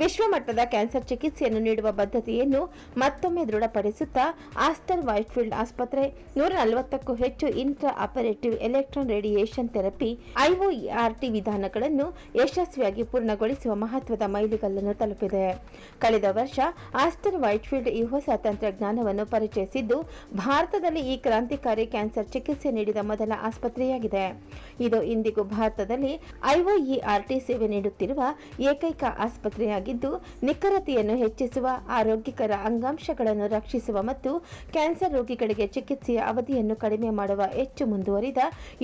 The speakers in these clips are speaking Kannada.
ವಿಶ್ವಮಟ್ಟದ ಕ್ಯಾನ್ಸರ್ ಚಿಕಿತ್ಸೆಯನ್ನು ನೀಡುವ ಬದ್ಧತೆಯನ್ನು ಮತ್ತೊಮ್ಮೆ ದೃಢಪಡಿಸುತ್ತಾ ಆಸ್ಟರ್ ವೈಟ್ಫೀಲ್ಡ್ ಆಸ್ಪತ್ರೆ. ನೂರ ನಲವತ್ತಕ್ಕೂ ಹೆಚ್ಚು intraoperative electron radiation therapy IOERT ವಿಧಾನಗಳನ್ನು ಯಶಸ್ವಿಯಾಗಿ ಪೂರ್ಣಗೊಳಿಸುವ ಮಹತ್ವದ ಮೈಲಿಗಲ್ಲನ್ನು ತಲುಪಿದೆ. ಕಳೆದ ವರ್ಷ ಆಸ್ಟರ್ ವೈಟ್ಫೀಲ್ಡ್ ಈ ಹೊಸ ತಂತ್ರಜ್ಞಾನವನ್ನು ಪರಿಚಯಿಸಿದ್ದು, ಭಾರತದಲ್ಲಿ ಈ ಕ್ರಾಂತಿಕಾರಿ ಕ್ಯಾನ್ಸರ್ ಚಿಕಿತ್ಸೆ ನೀಡಿದ ಮೊದಲ ಆಸ್ಪತ್ರೆಯಾಗಿದೆ. ಇದು ಇಂದಿಗೂ ಭಾರತದಲ್ಲಿ ಐಒಇಆರ್ಟಿ ಸೇವೆ ನೀಡುತ್ತಿರುವ ಏಕೈಕ ಆಸ್ಪತ್ರೆಯಾಗಿದ್ದು ನಿಖರತೆಯನ್ನು ಹೆಚ್ಚಿಸುವ, ಆರೋಗ್ಯಕರ ಅಂಗಾಂಶಗಳನ್ನು ರಕ್ಷಿಸುವ ಮತ್ತು ಕ್ಯಾನ್ಸರ್ ರೋಗಿಗಳಿಗೆ ಚಿಕಿತ್ಸೆಯ ಅವಧಿಯನ್ನು ಕಡಿಮೆ ಮಾಡುವ ಹೆಚ್ಚು ಮುಂದುವರಿದ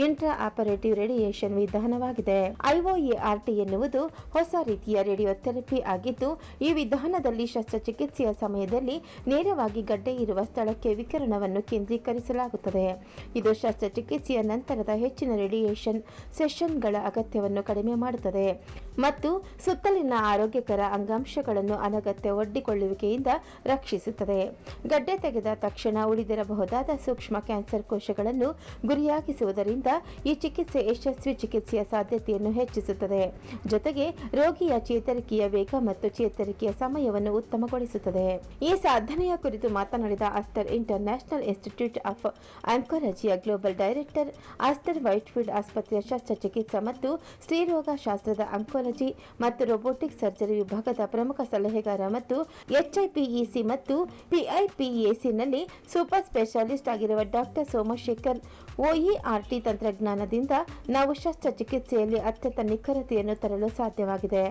ಇಂಟ್ರಾ ಆಪರೇಟಿವ್ ರೇಡಿಯೇಷನ್ ವಿಧಾನವಾಗಿದೆ. ಐಒಇಆರ್ಟಿ ಎನ್ನುವುದು ಹೊಸ ರೀತಿಯ ರೇಡಿಯೋಥೆರಪಿ ಆಗಿದ್ದು, ಈ ವಿಧಾನದಲ್ಲಿ ಶಸ್ತ್ರಚಿಕಿತ್ಸೆಯ ಸಮಯದಲ್ಲಿ ನೇರವಾಗಿ ಗಡ್ಡೆ ಇರುವ ಸ್ಥಳಕ್ಕೆ ವಿಕಿರಣವನ್ನು ಕೇಂದ್ರೀಕರಿಸಲಾಗುತ್ತದೆ. ಇದು ಶಸ್ತ್ರಚಿಕಿತ್ಸೆಯ ನಂತರದ ಹೆಚ್ಚಿನ ರೇಡಿಯೇಷನ್ ಸೆಷನ್ಗಳ ಅಗತ್ಯವನ್ನು ಕಡಿಮೆ ಮಾಡುತ್ತದೆ. ಮತ್ತು ಸುತ್ತಲಿನ ಆರೋಗ್ಯಕರ ಅಂಗಾಂಶಗಳನ್ನು ಅನಗತ್ಯ ಒಡ್ಡಿಕೊಳ್ಳುವಿಕೆಯಿಂದ ರಕ್ಷಿಸುತ್ತದೆ. ಗಡ್ಡೆ ತೆಗೆದ ತಕ್ಷಣ ಉಳಿದಿರಬಹುದಾದ ಸೂಕ್ಷ್ಮ ಕ್ಯಾನ್ಸರ್ ಕೋಶಗಳನ್ನು ಗುರಿಯಾಗಿಸುವುದರಿಂದ ಈ ಚಿಕಿತ್ಸೆ ಯಶಸ್ವಿ ಚಿಕಿತ್ಸೆಯ ಸಾಧ್ಯತೆಯನ್ನು ಹೆಚ್ಚಿಸುತ್ತದೆ. ಜೊತೆಗೆ ರೋಗಿಯ ಚೇತರಿಕೆಯ ವೇಗ ಮತ್ತು ಚೇತರಿಕೆಯ ಸಮಯವನ್ನು ಉತ್ತಮಗೊಳಿಸುತ್ತದೆ. ಈ ಸಾಧನೆಯ ಕುರಿತು ಮಾತನಾಡಿದ ಆಸ್ಟರ್ ಇಂಟರ್ನ್ಯಾಷನಲ್ ಇನ್ಸ್ಟಿಟ್ಯೂಟ್ ಆಫ್ ಆಂಕೋಲಜಿಯ ಗ್ಲೋಬಲ್ ಡೈರೆಕ್ಟರ್ ಆಸ್ಟರ್ ವೈಟ್ಫೀಲ್ಡ್ ಆಸ್ಪತ್ರೆಯ ಶಸ್ತ್ರಚಿಕಿತ್ಸಾ ಮತ್ತು ಸ್ತ್ರೀರೋಗ ಶಾಸ್ತ್ರದ ಮತ್ತು ರೊಬೋಟಿಕ್ ಸರ್ಜರಿ ವಿಭಾಗದ ಪ್ರಮುಖ ಸಲಹೆಗಾರ ಮತ್ತು ಎಚ್ಐಪಿಇಸಿ ಮತ್ತು ಪಿಐಪಿಎಸಿನಲ್ಲಿ ಸೂಪರ್ ಸ್ಪೆಷಾಲಿಸ್ಟ್ ಆಗಿರುವ ಡಾಕ್ಟರ್ ಸೋಮಶೇಖರ್ ಒಇಆರ್ಟಿ ತಂತ್ರಜ್ಞಾನದಿಂದ ನಾವು ಶಸ್ತ್ರಚಿಕಿತ್ಸೆಯಲ್ಲಿ ಅತ್ಯಂತ ನಿಖರತೆಯನ್ನು ತರಲು ಸಾಧ್ಯವಾಗಿದೆ.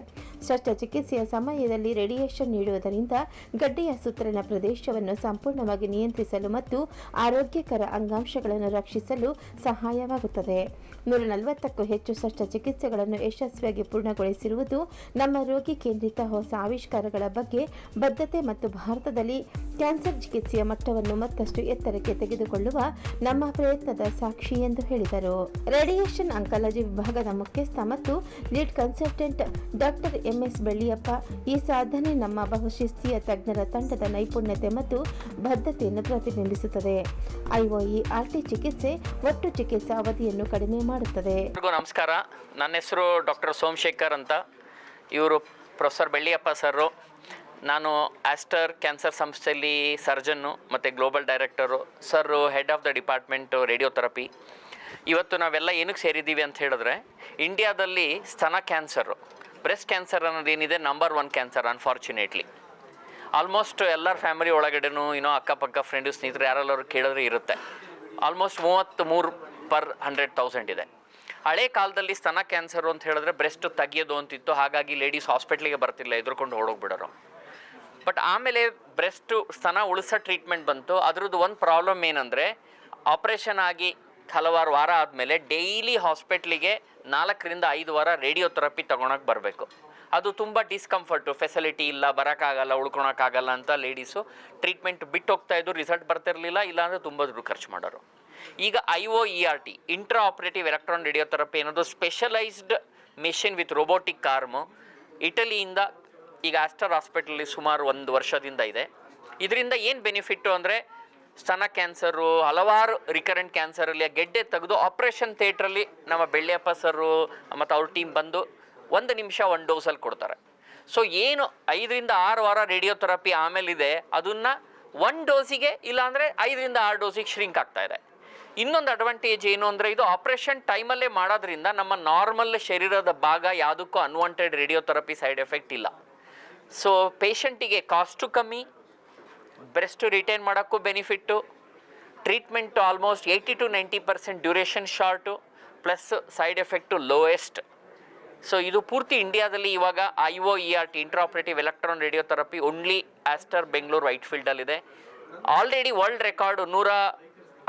ಶಸ್ತ್ರಚಿಕಿತ್ಸೆಯ ಸಮಯದಲ್ಲಿ ರೇಡಿಯೇಷನ್ ನೀಡುವುದರಿಂದ ಗಡ್ಡೆಯ ಸುತ್ತಲಿನ ಪ್ರದೇಶವನ್ನು ಸಂಪೂರ್ಣವಾಗಿ ನಿಯಂತ್ರಿಸಲು ಮತ್ತು ಆರೋಗ್ಯಕರ ಅಂಗಾಂಶಗಳನ್ನು ರಕ್ಷಿಸಲು ಸಹಾಯವಾಗುತ್ತದೆ. ನೂರ ನಲವತ್ತಕ್ಕೂ ಹೆಚ್ಚು ಶಸ್ತ್ರಚಿಕಿತ್ಸೆಗಳನ್ನು ಯಶಸ್ವಿಯಾಗಿ ಪೂರ್ಣಗೊಳಿಸಿರುವುದು ನಮ್ಮ ರೋಗಿ ಕೇಂದ್ರಿತ ಹೊಸ ಆವಿಷ್ಕಾರಗಳ ಬಗ್ಗೆ ಬದ್ಧತೆ ಮತ್ತು ಭಾರತದಲ್ಲಿ ಕ್ಯಾನ್ಸರ್ ಚಿಕಿತ್ಸೆಯ ಮಟ್ಟವನ್ನು ಮತ್ತಷ್ಟು ಎತ್ತರಕ್ಕೆ ತೆಗೆದುಕೊಳ್ಳುವ ನಮ್ಮ ಪ್ರಯತ್ನದ ಸಾಕ್ಷಿ ಎಂದು ಹೇಳಿದರು. ರೇಡಿಯೇಷನ್ ಅಂಕಾಲಜಿ ವಿಭಾಗದ ಮುಖ್ಯಸ್ಥ ಮತ್ತು lead consultant doctor MS Belliappa ಈ ಸಾಧನೆ ನಮ್ಮ ಬಹುಶಿಸ್ತೀಯ ತಜ್ಞರ ತಂಡದ ನೈಪುಣ್ಯತೆ ಮತ್ತು ಬದ್ಧತೆಯನ್ನು ಪ್ರತಿಬಿಂಬಿಸುತ್ತದೆ. ಐಒಇ ಆರ್ಟಿ ಚಿಕಿತ್ಸೆ ಒಟ್ಟು ಚಿಕಿತ್ಸಾ ಅವಧಿಯನ್ನು ಕಡಿಮೆ ಮಾಡುತ್ತದೆ. ನಮಸ್ಕಾರ. ನನ್ನ ಹೆಸರು ಡಾಕ್ಟರ್ ಸೋಮಶೇಖರ್ ಅಂತ ಇವರು ಪ್ರೊಫೆಸರ್ ಬೆಳ್ಳಿಯಪ್ಪ ಸರ್ ನಾನು ಆಸ್ಟರ್ ಕ್ಯಾನ್ಸರ್ ಸಂಸ್ಥೆಯಲ್ಲಿ ಸರ್ಜನ್ನು ಮತ್ತು global director, sir head of the department radiotherapy. ಇವತ್ತು ನಾವೆಲ್ಲ ಏನಕ್ಕೆ ಸೇರಿದ್ದೀವಿ ಅಂತ ಹೇಳಿದ್ರೆ, ಇಂಡಿಯಾದಲ್ಲಿ ಸ್ತನ ಕ್ಯಾನ್ಸರು, ಬ್ರೆಸ್ಟ್ ಕ್ಯಾನ್ಸರ್ ಅನ್ನೋದು ಏನಿದೆ number one cancer unfortunately almost ಎಲ್ಲರ ಫ್ಯಾಮಿಲಿ ಒಳಗಡೆನು ಏನೋ ಅಕ್ಕಪಕ್ಕ ಫ್ರೆಂಡು ಸ್ನೇಹಿತರು ಯಾರೆಲ್ಲರೂ ಕೇಳಿದ್ರೆ ಇರುತ್ತೆ. ಆಲ್ಮೋಸ್ಟ್ ಮೂವತ್ತ್ ಮೂರು ಪರ್ ಹಂಡ್ರೆಡ್ ತೌಸಂಡ್ ಇದೆ. ಹಳೆ ಕಾಲದಲ್ಲಿ ಸ್ತನ ಕ್ಯಾನ್ಸರು ಅಂತ ಹೇಳಿದ್ರೆ ಬ್ರೆಸ್ಟ್ ತೆಗಿಯೋದು ಅಂತಿತ್ತು. ಹಾಗಾಗಿ ಲೇಡೀಸ್ ಹಾಸ್ಪಿಟ್ಲಿಗೆ ಬರ್ತಿಲ್ಲ ಎದುರ್ಕೊಂಡು ಹೋಗ್ಬಿಡೋರು ಬಟ್ ಆಮೇಲೆ ಬ್ರೆಸ್ಟ್ ಸ್ತನ ಉಳಿಸೋ ಟ್ರೀಟ್ಮೆಂಟ್ ಬಂತು. ಅದ್ರದ್ದು ಒಂದು ಪ್ರಾಬ್ಲಮ್ ಏನಂದರೆ ಆಪ್ರೇಷನ್ ಆಗಿ ಹಲವಾರು ವಾರ ಆದಮೇಲೆ ಡೈಲಿ ಹಾಸ್ಪಿಟ್ಲಿಗೆ ನಾಲ್ಕರಿಂದ ಐದು ವಾರ ರೇಡಿಯೋಥೆರಪಿ ತೊಗೊಳಕ್ಕೆ ಬರಬೇಕು. ಅದು ತುಂಬ ಡಿಸ್ಕಂಫರ್ಟು ಫೆಸಿಲಿಟಿ ಇಲ್ಲ, ಬರೋಕ್ಕಾಗಲ್ಲ, ಉಳ್ಕೊಳಕ್ಕಾಗಲ್ಲ ಅಂತ ಲೇಡೀಸು ಟ್ರೀಟ್ಮೆಂಟ್ ಬಿಟ್ಟು ಹೋಗ್ತಾ ರಿಸಲ್ಟ್ ಬರ್ತಿರಲಿಲ್ಲ, ಇಲ್ಲಾಂದರೆ ತುಂಬ ದುಡ್ಡು ಖರ್ಚು ಮಾಡೋರು. ಈಗ I O E R T intraoperative electron radiotherapy ಅನ್ನೋದು specialised machine with robotic arm ಇಟಲಿಯಿಂದ ಈಗ ಆಸ್ಟರ್ ಹಾಸ್ಪಿಟಲಲ್ಲಿ ಸುಮಾರು ಒಂದು ವರ್ಷದಿಂದ ಇದೆ. ಇದರಿಂದ ಏನು ಬೆನಿಫಿಟ್ಟು ಅಂದರೆ ಸ್ತನ ಕ್ಯಾನ್ಸರು, ಹಲವಾರು ರಿಕರೆಂಟ್ ಕ್ಯಾನ್ಸರಲ್ಲಿ ಗೆಡ್ಡೆ ತೆಗೆದು ಆಪ್ರೇಷನ್ ಥಿಯೇಟ್ರಲ್ಲಿ ನಮ್ಮ ಬೆಳ್ಳಿಯಪ್ಪ ಸರು ಮತ್ತು ಅವ್ರ ಟೀಮ್ ಬಂದು ಒಂದು ನಿಮಿಷ ಒಂದು ಡೋಸಲ್ಲಿ ಕೊಡ್ತಾರೆ. ಸೊ ಏನು ಐದರಿಂದ ಆರು ವಾರ ರೇಡಿಯೋಥೆರಪಿ ಆಮೇಲಿದೆ, ಅದನ್ನು ಒನ್ ಡೋಸಿಗೆ ಇಲ್ಲಾಂದರೆ ಐದರಿಂದ ಆರು ಡೋಸಿಗೆ ಶ್ರಿಂಕ್ ಆಗ್ತಾ ಇದೆ. ಇನ್ನೊಂದು ಅಡ್ವಾಂಟೇಜ್ ಏನು ಅಂದರೆ ಇದು ಆಪ್ರೇಷನ್ ಟೈಮಲ್ಲೇ ಮಾಡೋದ್ರಿಂದ ನಮ್ಮ ನಾರ್ಮಲ್ ಶರೀರದ ಭಾಗ ಯಾವುದಕ್ಕೂ ಅನ್ವಾಂಟೆಡ್ ರೇಡಿಯೋಥೆರಪಿ ಸೈಡ್ ಎಫೆಕ್ಟ್ ಇಲ್ಲ. ಸೊ ಪೇಷಂಟಿಗೆ ಕಾಸ್ಟು ಕಮ್ಮಿ ಬ್ರೆಸ್ಟ್ ರಿಟೈನ್ ಮಾಡೋಕ್ಕೂ benefit treatment almost eighty to ninety percent duration short plus side effect lowest so ಇದು ಪೂರ್ತಿ ಇಂಡಿಯಾದಲ್ಲಿ ಇವಾಗ I O E R T intraoperative electron radiotherapy only Aster Bengaluru white ಫೀಲ್ಡಲ್ಲಿದೆ ಆಲ್ರೆಡಿ ವರ್ಲ್ಡ್ ರೆಕಾರ್ಡು ನೂರ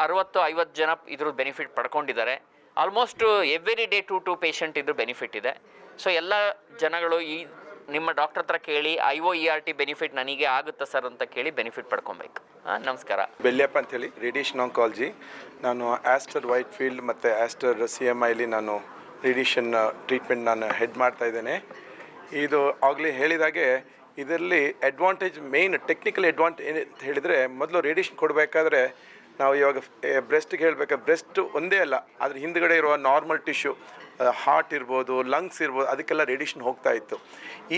ಅರವತ್ತು, ಐವತ್ತು ಜನ ಇದ್ರ benefit ಪಡ್ಕೊಂಡಿದ್ದಾರೆ. Almost every day two two patient ಇದ್ರ ಬೆನಿಫಿಟ್ ಇದೆ. ಸೊ ಎಲ್ಲ ಜನಗಳು ಈ ನಿಮ್ಮ ಡಾಕ್ಟರ್ ಹತ್ರ ಕೇಳಿ I O E R T benefit ನನಗೆ ಆಗುತ್ತಾ ಸರ್ ಅಂತ ಕೇಳಿ ಬೆನಿಫಿಟ್ ಪಡ್ಕೊಬೇಕು. ನಮಸ್ಕಾರ. ಬೆಳ್ಳಿಯಪ್ಪ ಅಂತೇಳಿ ರೇಡಿಯೇಷನ್ ಆಂಕಾಲಜಿ ನಾನು ಆಸ್ಟರ್ ವೈಟ್ ಫೀಲ್ಡ್ ಮತ್ತು ಆಸ್ಟರ್ ಸಿ ಎಂ ಐಲಿ ನಾನು ರೇಡಿಯೇಷನ್ ಟ್ರೀಟ್ಮೆಂಟ್ ನಾನು ಹೆಡ್ ಮಾಡ್ತಾ ಇದ್ದೇನೆ. ಇದು ಆಗಲೇ ಹೇಳಿದಾಗೆ, ಇದರಲ್ಲಿ ಅಡ್ವಾಂಟೇಜ್ ಮೇನ್ ಟೆಕ್ನಿಕಲ್ ಅಡ್ವಾಂಟೇಜ್ ಅಂತ ಹೇಳಿದರೆ, ಮೊದಲು ರೇಡಿಯೇಷನ್ ಕೊಡಬೇಕಾದ್ರೆ ನಾವು ಇವಾಗ ಬ್ರೆಸ್ಟ್ಗೆ ಹೇಳಬೇಕಾದ್ರೆ ಬ್ರೆಸ್ಟ್ ಒಂದೇ ಅಲ್ಲ ಅದ್ರ ಹಿಂದ್ಗಡೆ ಇರುವ ನಾರ್ಮಲ್ ಟಿಶ್ಯೂ ಹಾರ್ಟ್ ಇರ್ಬೋದು ಲಂಗ್ಸ್ ಇರ್ಬೋದು, ಅದಕ್ಕೆಲ್ಲ ರೇಡಿಯೇಷನ್ ಹೋಗ್ತಾ ಇತ್ತು.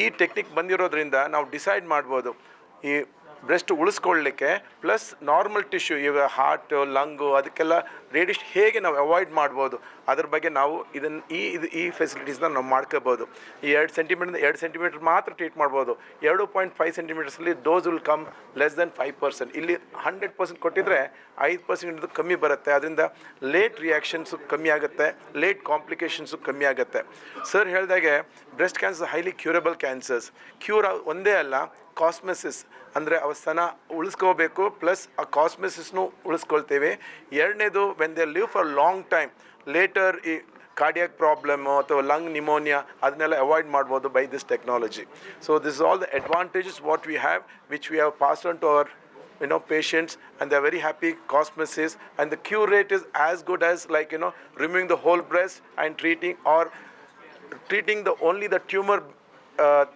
ಈ ಟೆಕ್ನಿಕ್ ಬಂದಿರೋದ್ರಿಂದ ನಾವು ಡಿಸೈಡ್ ಮಾಡ್ಬೋದು, ಈ ಬ್ರೆಸ್ಟ್ ಉಳಿಸ್ಕೊಳ್ಳಿಕ್ಕೆ ಪ್ಲಸ್ ನಾರ್ಮಲ್ ಟಿಶ್ಯೂ ಈಗ ಹಾರ್ಟ್ ಲಂಗು ಅದಕ್ಕೆಲ್ಲ ರೇಡಿಯೇಷನ್ ಹೇಗೆ ನಾವು ಅವಾಯ್ಡ್ ಮಾಡ್ಬೋದು, ಅದ್ರ ಬಗ್ಗೆ ನಾವು ಇದನ್ನು ಈ ಇದು ಈ ಫೆಸಿಲಿಟೀಸ್ನ ನಾವು ಮಾಡ್ಕೋಬೋದು. ಈ ಎರಡು ಸೆಂಟಿಮೀಟರ್ ಎರಡು ಸೆಂಟಿಮೀಟರ್ ಮಾತ್ರ ಟ್ರೀಟ್ ಮಾಡ್ಬೋದು. ಎರಡು point five ಸೆಂಟಿಮೀಟರ್ಸಲ್ಲಿ dose will come less than five percent ಇಲ್ಲಿ ಹಂಡ್ರೆಡ್ ಪರ್ಸೆಂಟ್ ಕೊಟ್ಟಿದ್ರೆ ಐದು ಪರ್ಸೆಂಟ್ ಕಮ್ಮಿ ಬರುತ್ತೆ. ಅದರಿಂದ ಲೇಟ್ ರಿಯಾಕ್ಷನ್ಸು ಕಮ್ಮಿ ಆಗುತ್ತೆ ಲೇಟ್ ಕಾಂಪ್ಲಿಕೇಶನ್ಸು ಕಮ್ಮಿ ಆಗುತ್ತೆ. ಸರ್ ಹೇಳಿದಾಗೆ breast cancer highly curable cancers cure ಒಂದೇ ಅಲ್ಲ ಕಾಸ್ಮೆಸಿಸ್ ಅಂದರೆ ಅವ ಸ್ತನ ಉಳಿಸ್ಕೋಬೇಕು ಪ್ಲಸ್ ಆ ಕಾಸ್ಮೆಸಿಸ್ನು ಉಳಿಸ್ಕೊಳ್ತೇವೆ ಎರಡನೇದು when they live for long time later ಈ ಕಾರ್ಡಿಯಾಕ್ ಪ್ರಾಬ್ಲಮ್ಮು ಅಥವಾ ಲಂಗ್ ನಿಮೋನಿಯಾ ಅದನ್ನೆಲ್ಲ ಅವಾಯ್ಡ್ ಮಾಡ್ಬೋದು by this technology so this all the advantages what we have which we have pass on to our you know patients and they're very happy cosmesis and the cure rate is as good as like you know removing the whole breast and treating or treating the only the tumor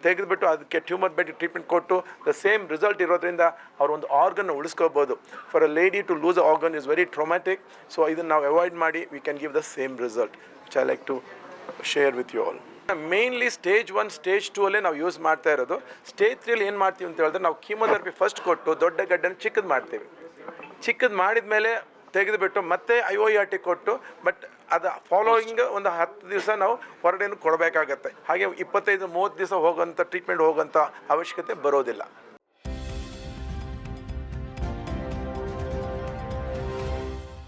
ತೆಗೆದುಬಿಟ್ಟು ಅದಕ್ಕೆ ಟ್ಯೂಮರ್ ಬೆಡ್ ಟ್ರೀಟ್ಮೆಂಟ್ ಕೊಟ್ಟು ದ ಸೇಮ್ ರಿಸಲ್ಟ್ ಇರೋದ್ರಿಂದ ಅವ್ರ ಒಂದು organ ಉಳಿಸ್ಕೋಬೋದು for a lady to lose organ is very traumatic so ಇದನ್ನು ನಾವು ಅವಾಯ್ಡ್ ಮಾಡಿ we can give the same result which I like to share with you all mainly stage one stage two ಅಲ್ಲೇ ನಾವು ಯೂಸ್ ಮಾಡ್ತಾ ಇರೋದು. ಸ್ಟೇಜ್ ತ್ರೀಲಿ ಏನು ಮಾಡ್ತೀವಿ ಅಂತ ಹೇಳಿದ್ರೆ ನಾವು ಕೀಮೋಥೆರಪಿ ಫಸ್ಟ್ ಕೊಟ್ಟು ದೊಡ್ಡ ಗಡ್ಡನ್ನು ಚಿಕ್ಕದು ಮಾಡ್ತೀವಿ. ಚಿಕ್ಕದು ಮಾಡಿದ ಮೇಲೆ ತೆಗೆದುಬಿಟ್ಟು ಮತ್ತೆ ಐ ಒ ಆರ್ ಟಿ ಕೊಟ್ಟು ಬಟ್ ಅದು ಫಾಲೋಯಿಂಗ್ ಒಂದು ಹತ್ತು ದಿವಸ ನಾವು ಹೊರಡೇನು ಕೊಡಬೇಕಾಗತ್ತೆ. ಹಾಗೆ ಇಪ್ಪತ್ತೈದು, ಮೂವತ್ತು ದಿವಸ ಹೋಗೋಂಥ ಟ್ರೀಟ್ಮೆಂಟ್ ಹೋಗೋಂಥ ಅವಶ್ಯಕತೆ ಬರೋದಿಲ್ಲ.